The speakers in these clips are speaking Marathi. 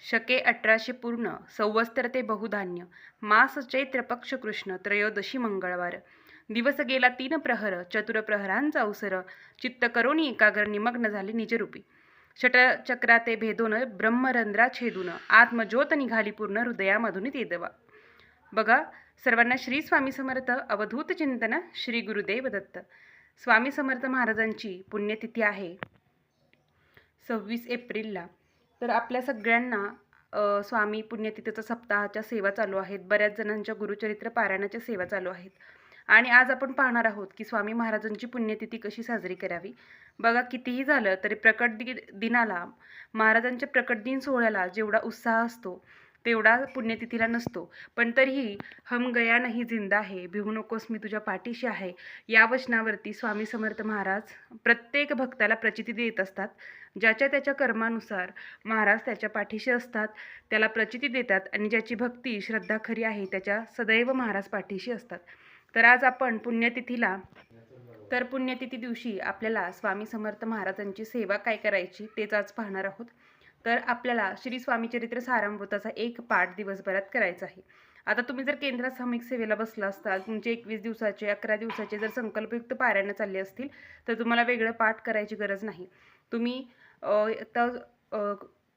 शके अठराशे पूर्ण संवत्सर ते बहुधान्य मास चैत्र पक्ष कृष्ण त्रयोदशी मंगळवार. दिवस गेला तीन प्रहर चतुर प्रहरांचा अवसर चित्त करोनी एकाग्र निमग्न झाले निजरूपी. षटचक्रा ते भेदून ब्रह्मरंध्रा छेदून आत्मज्योत निघाली पूर्ण हृदयामधून ते देवा. बघा सर्वांना श्री स्वामी समर्थ अवधूत चिंतन श्री गुरुदेव दत्त. स्वामी समर्थ महाराजांची पुण्यतिथी आहे. सव्वीस एप्रिलला. तर आपल्या सगळ्यांना स्वामी पुण्यतिथीचा सप्ताहाच्या सेवा चालू आहेत. बऱ्याच जणांच्या गुरुचरित्र पारायणाच्या सेवा चालू आहेत. आणि आज आपण पाहणार आहोत की स्वामी महाराजांची पुण्यतिथी कशी साजरी करावी. बघा कितीही झालं तरी प्रकट दि दिनाला महाराजांच्या प्रकट दिन सोहळ्याला जेवढा उत्साह असतो तेवढा पुण्यतिथीला नसतो. पण तरीही हम गया नाही जिंदा आहे भिवू नकोस मी तुझ्या पाठीशी आहे. या वचनावरती स्वामी समर्थ महाराज प्रत्येक भक्ताला प्रचिती देत असतात. ज्याच्या त्याच्या कर्मानुसार महाराज त्याच्या पाठीशी असतात. त्याला प्रचिती देतात आणि ज्याची भक्ती श्रद्धा खरी आहे त्याच्या सदैव महाराज पाठीशी असतात. तर आज आपण पुण्यतिथीला तर पुण्यतिथी दिवशी आपल्याला स्वामी समर्थ महाराजांची सेवा काय करायची तेच आज पाहणार आहोत. तर आपल्याला श्री स्वामीचरित्र सारामृताचा एक पाठ दिवसभरात करायचा आहे. आता तुम्ही जर केंद्रात सामूहिक सेवेला बसला असताल तुमचे एकवीस दिवसाचे अकरा दिवसाचे जर संकल्पयुक्त पारायणं चालले असतील तर तुम्हाला वेगळं पाठ करायची गरज नाही. तुम्ही आता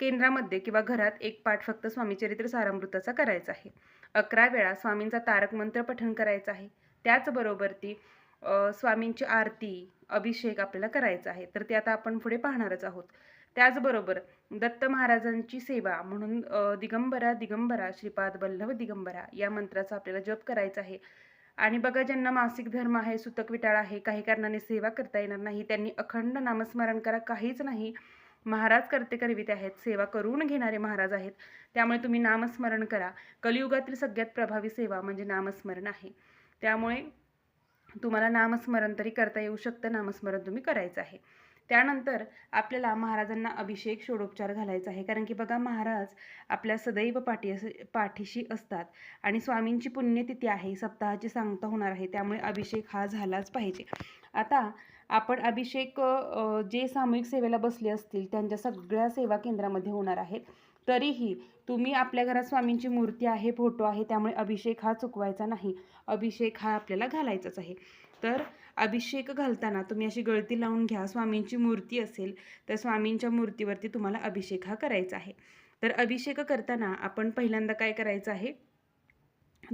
केंद्रामध्ये किंवा घरात एक पाठ फक्त स्वामीचरित्र सारामृताचा करायचा आहे. अकरा वेळा स्वामींचा तारक मंत्र पठण करायचा आहे. त्याचबरोबर ती स्वामींची आरती अभिषेक आपल्याला करायचा आहे. तर ते आता आपण पुढे पाहणारच आहोत. त्याचबरोबर दत्त महाराजांची सेवा म्हणून दिगंबरा दिगंबरा श्रीपाद वल्लभ दिगंबरा या मंत्राचा आपल्याला जप करायचा आहे. आणि बघा ज्यांना मासिक धर्म आहे सुतक विटाळ आहे काही कारणाने सेवा करता येणार नाही त्यांनी अखंड नामस्मरण करा काहीच नाही. महाराज करते करविते आहेत सेवा करून घेणारे महाराज आहेत. त्यामुळे तुम्ही नामस्मरण करा. कलियुगातील सगळ्यात प्रभावी सेवा म्हणजे नामस्मरण आहे. त्यामुळे तुम्हाला नामस्मरण तरी करता येऊ शकतं नामस्मरण तुम्ही करायचं आहे. त्यानंतर आपल्याला महाराजांना अभिषेक षोडोपचार घालायचा आहे. कारण की बघा महाराज आपल्या सदैव पाठी पाठीशी असतात. आणि स्वामींची पुण्यतिथी आहे. सप्ताहाची सांगता होणार आहे. त्यामुळे अभिषेक हा झालाच पाहिजे. आता आपण अभिषेक जे सामूहिक सेवेला बसले असतील त्यांच्या सगळ्या सेवा केंद्रामध्ये होणार आहेत. तरीही तुम्ही आपल्या घरात स्वामींची मूर्ती आहे फोटो आहे त्यामुळे अभिषेक हा चुकवायचा नाही. अभिषेक हा आपल्याला घालायचाच आहे. तर अभिषेक घालताना तुम्ही अशी गळती लावून घ्या. स्वामींची मूर्ती असेल तर स्वामींच्या मूर्तीवरती तुम्हाला अभिषेक हा करायचा आहे. तर अभिषेक करताना आपण पहिल्यांदा काय करायचं आहे?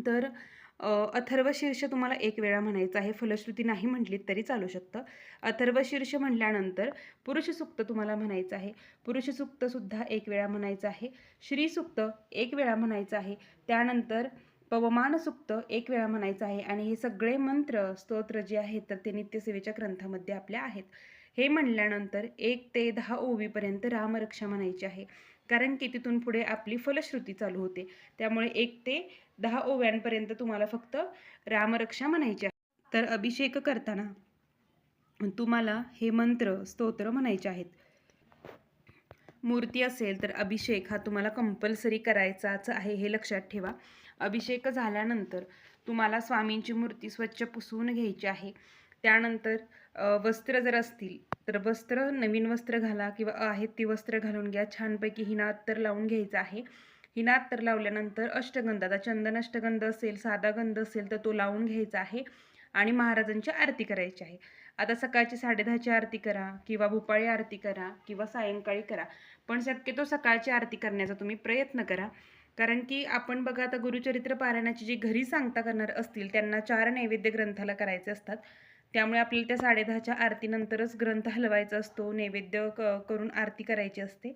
तर अथर्वशीर्ष अथर्व शीर्ष तुम्हाला एक वेळा म्हणायचं आहे. फलश्रुती नाही म्हटलीत तरी चालू शकतं. अथर्व शीर्ष म्हटल्यानंतर पुरुषसुक्त तुम्हाला म्हणायचं आहे. पुरुषसुक्तसुद्धा एक वेळा म्हणायचं आहे. श्रीसुक्त एक वेळा म्हणायचं आहे. त्यानंतर पवमान सुक्त एक वेळा म्हणायचं आहे आणि हे सगळे मंत्र स्तोत्र जे आहेत तर ते नित्यसेवेच्या ग्रंथामध्ये आपल्या आहेत. हे म्हणल्यानंतर एक ते दहा ओवीपर्यंत रामरक्षा म्हणायची आहे. कारण की तिथून पुढे आपली फलश्रुती चालू होते. त्यामुळे एक ते दहा ओव्यांपर्यंत तुम्हाला फक्त रामरक्षा म्हणायची आहे. तर अभिषेक करताना तुम्हाला हे मंत्र स्तोत्र म्हणायचे आहेत. मूर्ती असेल तर अभिषेक हा तुम्हाला कंपल्सरी करायचाच आहे हे लक्षात ठेवा. अभिषेक झाल्यानंतर तुम्हाला स्वामींची मूर्ती स्वच्छ पुसवून घ्यायची आहे. त्यानंतर वस्त्र जर असतील तर वस्त्र नवीन वस्त्र घाला किंवा आहेत ती वस्त्र घालून घ्या. छानपैकी हिना अत्तर लावून घ्यायचं आहे. हिना अत्तर लावल्यानंतर अष्टगंध आता चंदन अष्टगंध असेल साधा गंध असेल तर तो लावून घ्यायचा आहे आणि महाराजांची आरती करायची आहे. आता सकाळची साडेदहाची आरती करा किंवा भोपाळी आरती करा किंवा सायंकाळी करा. पण शक्यतो सकाळची आरती करण्याचा तुम्ही प्रयत्न करा. कारण की आपण बघा आता गुरुचरित्र पारायणाची जी घरी सांगता करणार असतील त्यांना चार नैवेद्य ग्रंथाला करायचे असतात. त्यामुळे आपल्याला त्या साडेदहाच्या आरतीनंतरच ग्रंथ हलवायचा असतो नैवेद्य क करून आरती करायची असते.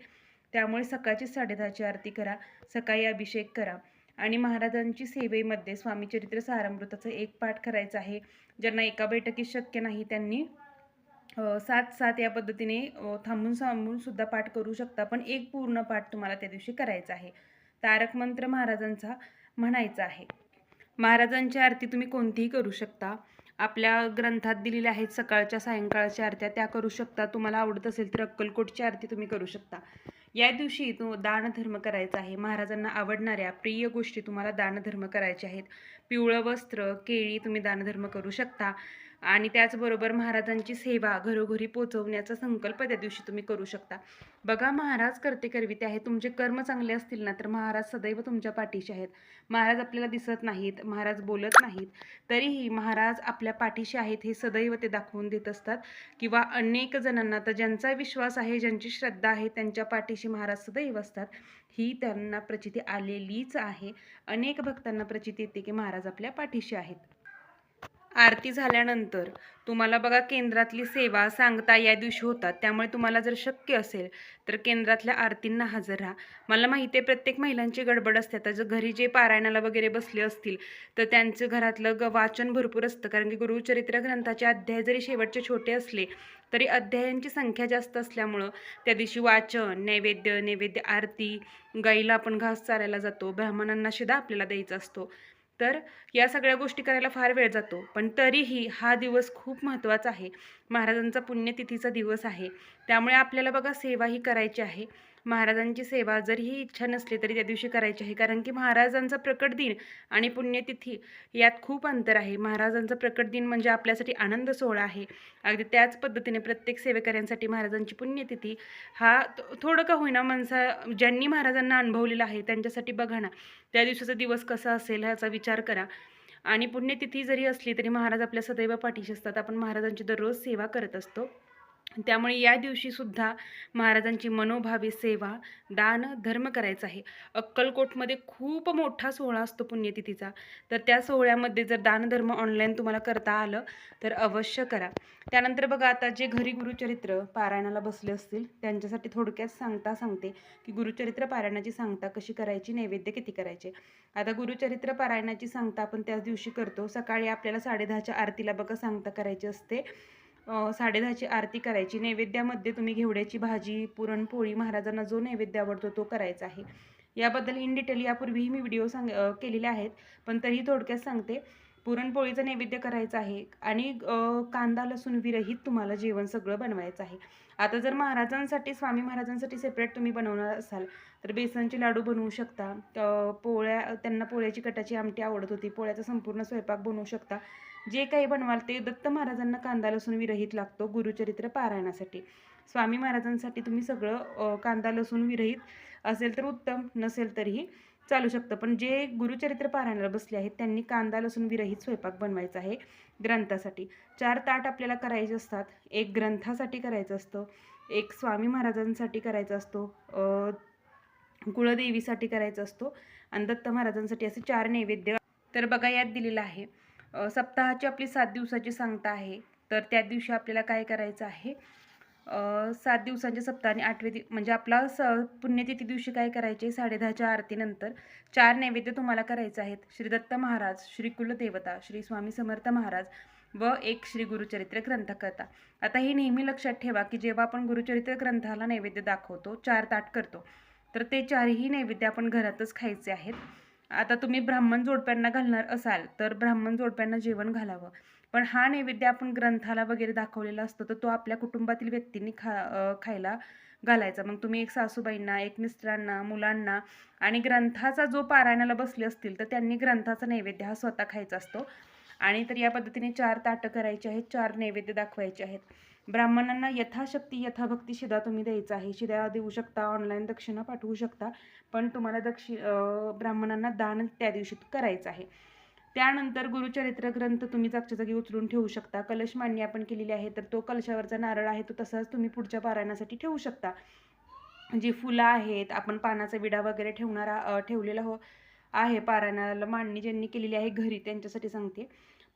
त्यामुळे सकाळची साडेदहाची आरती करा सकाळी अभिषेक करा. आणि महाराजांची सेवेमध्ये स्वामीचरित्र सारामृताचा एक पाठ करायचं आहे. ज्यांना एका बैठकीत शक्य नाही त्यांनी सात सात या पद्धतीने थांबून थांबून सुद्धा पाठ करू शकता. पण एक पूर्ण पाठ तुम्हाला त्या दिवशी करायचा आहे. तारक मंत्र महाराजांचा म्हणायचा आहे. महाराजांची आरती तुम्ही कोणतीही करू शकता. आपल्या ग्रंथात दिलेल्या आहेत सकाळच्या सायंकाळच्या आरत्या त्या करू शकता. तुम्हाला आवडत असेल तर अक्कलकोटची आरती तुम्ही करू शकता. या दिवशी तो दानधर्म करायचा आहे. महाराजांना आवडणाऱ्या प्रिय गोष्टी तुम्हाला दानधर्म करायचे आहेत. पिवळं वस्त्र केळी तुम्ही दानधर्म करू शकता. आणि त्याचबरोबर महाराजांची सेवा घरोघरी पोचवण्याचा संकल्प त्या दिवशी तुम्ही करू शकता. बघा महाराज करते करविते आहे तुमचे कर्म चांगले असतील ना तर महाराज सदैव तुमच्या पाठीशी आहेत. महाराज आपल्याला दिसत नाहीत महाराज बोलत नाहीत. तरीही महाराज आपल्या पाठीशी आहेत हे सदैव ते दाखवून देत असतात. किंवा अनेक जणांना तर ज्यांचा विश्वास आहे ज्यांची श्रद्धा आहे त्यांच्या पाठीशी महाराज सदैव असतात. ही त्यांना प्रचिती आलेलीच आहे. अनेक भक्तांना प्रचिती येते की महाराज आपल्या पाठीशी आहेत. आरती झाल्यानंतर तुम्हाला बघा केंद्रातली सेवा सांगता या दिवशी होतात. त्यामुळे तुम्हाला जर शक्य असेल तर केंद्रातल्या आरतींना हजर राहा. मला माहिती आहे प्रत्येक महिलांची गडबड असते. आता जर घरी जे पारायणाला वगैरे बसले असतील तर त्यांचं घरातलं ग वाचन भरपूर असतं. कारण की गुरुचरित्र ग्रंथाचे अध्याय जरी शेवटचे छोटे असले तरी अध्यायांची संख्या जास्त असल्यामुळं त्या दिवशी वाचन नैवेद्य नैवेद्य आरती गाईला आपण घास चारायला जातो. ब्राह्मणांना शिदा आपल्याला द्यायचा असतो. तर या सगळ्या गोष्टी करायला फार वेळ जातो. पण तरीही हा दिवस खूप महत्त्वाचा आहे. महाराजांचा पुण्यतिथीचा दिवस आहे. त्यामुळे आपल्याला बघा सेवा ही करायची आहे. महाराजांची सेवा जरी ही इच्छा नसली तरी त्या दिवशी करायची आहे. कारण की महाराजांचा प्रकट दिन आणि पुण्यतिथी यात खूप अंतर आहे. महाराजांचा प्रकट दिन म्हणजे आपल्यासाठी आनंद सोहळा आहे. अगदी त्याच पद्धतीने प्रत्येक सेवेकऱ्यांसाठी महाराजांची पुण्यतिथी हा थोडं का होईना माणसा ज्यांनी महाराजांना अनुभवलेला आहे त्यांच्यासाठी बघा ना. त्या दिवसाचा दिवस कसा असेल ह्याचा विचार करा. आणि पुण्यतिथी जरी असली तरी महाराज आपल्या सदैव पाठीशी असतात. आपण महाराजांची दररोज सेवा करत असतो. त्यामुळे या दिवशीसुद्धा महाराजांची मनोभावी सेवा दान धर्म करायचा आहे. अक्कलकोटमध्ये खूप मोठा सोहळा असतो पुण्यतिथीचा. तर त्या सोहळ्यामध्ये जर दानधर्म ऑनलाईन तुम्हाला करता आलं तर अवश्य करा. त्यानंतर बघा आता जे घरी गुरुचरित्र पारायणाला बसले असतील त्यांच्यासाठी थोडक्यात सांगता सांगते की गुरुचरित्र पारायणाची सांगता कशी करायची नैवेद्य किती करायचे. आता गुरुचरित्र पारायणाची सांगता आपण त्याच दिवशी करतो. सकाळी आपल्याला साडेदहाच्या आरतीला बघा सांगता करायची असते. साडेदहाची आरती करायची. नैवेद्यामध्ये तुम्ही घेवड्याची भाजी पुरणपोळी महाराजांना जो नैवेद्य आवडतो तो करायचा आहे. याबद्दल इन डिटेल यापूर्वीही मी व्हिडिओ सांग केलेले आहेत. पण तरीही थोडक्यात सांगते. पुरणपोळीचं नैवेद्य करायचं आहे आणि कांदा लसूण विरहित तुम्हाला जेवण सगळं बनवायचं आहे. आता जर महाराजांसाठी स्वामी महाराजांसाठी सेपरेट तुम्ही बनवणार असाल तर बेसनचे लाडू बनवू शकता. पोळ्या त्यांना पोळ्याची कटाची आमटी आवडत होती. पोळ्याचा संपूर्ण स्वयंपाक बनवू शकता. जे काही बनवाल ते दत्त महाराजांना कांदा लसूण विरहित लागतो गुरुचरित्र पारायणासाठी. स्वामी महाराजांसाठी तुम्ही सगळं कांदा लसूण विरहित असेल तर उत्तम नसेल तरीही चालू शकतं. पण जे गुरुचरित्र पारायणाला बसले आहेत त्यांनी कांदा लसूण विरहित स्वयंपाक बनवायचा आहे ग्रंथासाठी. चार ताट आपल्याला करायचे असतात. एक ग्रंथासाठी करायचं असतं. एक स्वामी महाराजांसाठी करायचा असतो. कुळदेवीसाठी करायचा असतो. आणि दत्त महाराजांसाठी असे चार नैवेद्य तर बघा यात दिलेलं आहे. सप्ताहाची आपली सात दिवसाची सांगता आहे. तर त्या दिवशी आपल्याला काय करायचं आहे? सात दिवसांच्या सप्ताहाने आठवे दि म्हणजे आपला स पुण्यतिथी दिवशी काय करायचे? साडेदहाच्या आरतीनंतर चार नैवेद्य तुम्हाला करायचे आहेत. श्री दत्त महाराज श्री कुलदेवता श्री स्वामी समर्थ महाराज व एक श्री गुरुचरित्र ग्रंथकर्ता. आता हे नेहमी लक्षात ठेवा की जेव्हा आपण गुरुचरित्र ग्रंथाला नैवेद्य दाखवतो चार ताट करतो तर ते चारही नैवेद्य आपण घरातच खायचे आहेत. आता तुम्ही ब्राह्मण जोडप्यांना घालणार असाल तर ब्राह्मण जोडप्यांना जेवण घालावं. पण हा नैवेद्य आपण ग्रंथाला वगैरे दाखवलेला असतो तर तो आपल्या कुटुंबातील व्यक्तींनी खा खायला घालायचा. मग तुम्ही एक सासूबाईंना एक मिस्टरांना मुलांना आणि ग्रंथाचा जो पारायणाला बसले असतील तर त्यांनी ग्रंथाचा नैवेद्य हा स्वतः खायचा असतो. आणि तर या पद्धतीने चार ताटं करायची आहेत चार नैवेद्य दाखवायचे आहेत. ब्राह्मणांना यथाशक्ती यथाभक्ती शिदा तुम्ही द्यायचा आहे. शिदा देऊ शकता ऑनलाईन दक्षिणा पाठवू शकता पण तुम्हाला दक्षि ब्राह्मणांना दान त्या दिवशी करायचं आहे. त्यानंतर गुरुचरित्र ग्रंथ तुम्ही जागच्या जागी उचलून ठेवू शकता. कलश मांडणी आपण केलेली आहे तर तो कलशावरचा नारळ आहे तो तसाच तुम्ही पुढच्या पारायणासाठी ठेवू शकता. जी फुलं आहेत आपण पानाचा विडा वगैरे ठेवणारा ठेवलेला हो आहे पारायणाला मांडणी ज्यांनी केलेली आहे घरी त्यांच्यासाठी सांगते.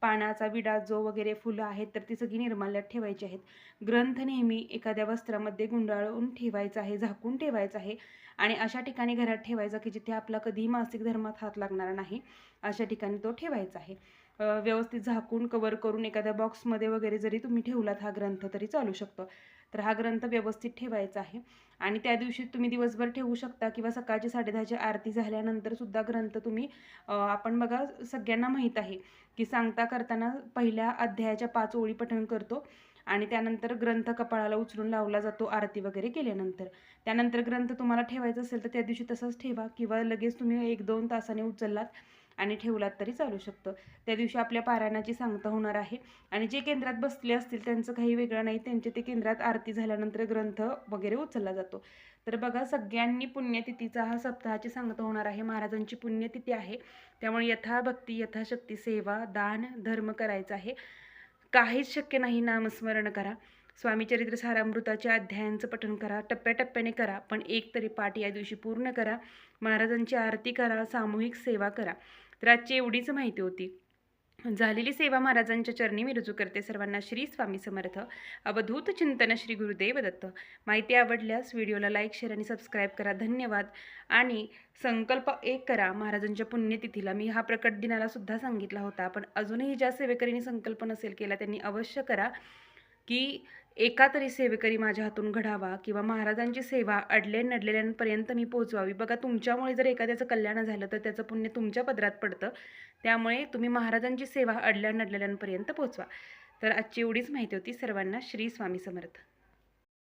पानाचा विडा जो वगैरे फुलं आहेत तर ती सगळी निर्माल्यात ठेवायची आहेत. ग्रंथ नेहमी एखाद्या वस्त्रामध्ये गुंडाळून ठेवायचा आहे झाकून ठेवायचा आहे आणि अशा ठिकाणी घरात ठेवायचा की जिथे आपला कधीही मासिक धर्मात हात लागणार नाही अशा ठिकाणी तो ठेवायचा आहे. व्यवस्थित झाकून कवर करून एखाद्या बॉक्समध्ये वगैरे जरी तुम्ही ठेवलात हा ग्रंथ तरी चालू शकतो. तर हा ग्रंथ व्यवस्थित ठेवायचा आहे. आणि त्या दिवशी तुम्ही दिवसभर ठेवू शकता किंवा सकाळची साडेदहाची आरती झाल्यानंतर सुद्धा ग्रंथ तुम्ही आपण बघा सगळ्यांना माहीत आहे की सांगता करताना पहिल्या अध्यायाच्या पाच ओळी पठण करतो आणि त्यानंतर ग्रंथ कपाळाला उचलून लावला जातो आरती वगैरे केल्यानंतर. त्यानंतर ग्रंथ तुम्हाला ठेवायचा असेल तर त्या दिवशी तसंच ठेवा किंवा लगेच तुम्ही एक दोन तासाने उचललात आणि ठेवलात तरी चालू शकतं. त्या दिवशी आपल्या पारायणाची सांगता होणार आहे. आणि जे केंद्रात बसले असतील त्यांचं काही वेगळं नाही. त्यांचे ते केंद्रात आरती झाल्यानंतर ग्रंथ वगैरे उचलला जातो. तर बघा सगळ्यांनी पुण्यतिथीचा हा सप्ताहाची सांगता होणार आहे. महाराजांची पुण्यतिथी आहे. त्यामुळे यथाभक्ती यथाशक्ती सेवा दान धर्म करायचा आहे. काहीच शक्य नाही नामस्मरण करा. स्वामी चरित्र सारामृताच्या अध्यायांचं पठण करा टप्प्याटप्प्याने करा पण एक तरी पाठ या दिवशी पूर्ण करा. महाराजांची आरती करा सामूहिक सेवा करा. तर आजची एवढीच माहिती होती. झालेली सेवा महाराजांच्या चरणी मी रुजू करते. सर्वांना श्री स्वामी समर्थ. अवधूत चिंतन श्री गुरुदेव दत्त. माहिती आवडल्यास व्हिडिओला लाईक शेअर आणि सबस्क्राईब करा. धन्यवाद. आणि संकल्प एक करा. महाराजांच्या पुण्यतिथीला मी हा प्रकट दिनाला सुद्धा सांगितला होता. पण अजूनही ज्या सेवेकरीने संकल्प नसेल केला त्यांनी अवश्य करा. की एका तरी सेवेकरी माझ्या हातून घडावा किंवा महाराजांची सेवा अडले नडलेल्यांपर्यंत मी पोहोचवावी. बघा तुमच्यामुळे जर एखाद्याचं कल्याण झालं तर त्याचं पुण्य तुमच्या पदरात पडतं. त्यामुळे तुम्ही महाराजांची सेवा अडल्या नडलेल्यांपर्यंत पोहोचवा. तर आजची एवढीच माहिती होती. सर्वांना श्री स्वामी समर्थ.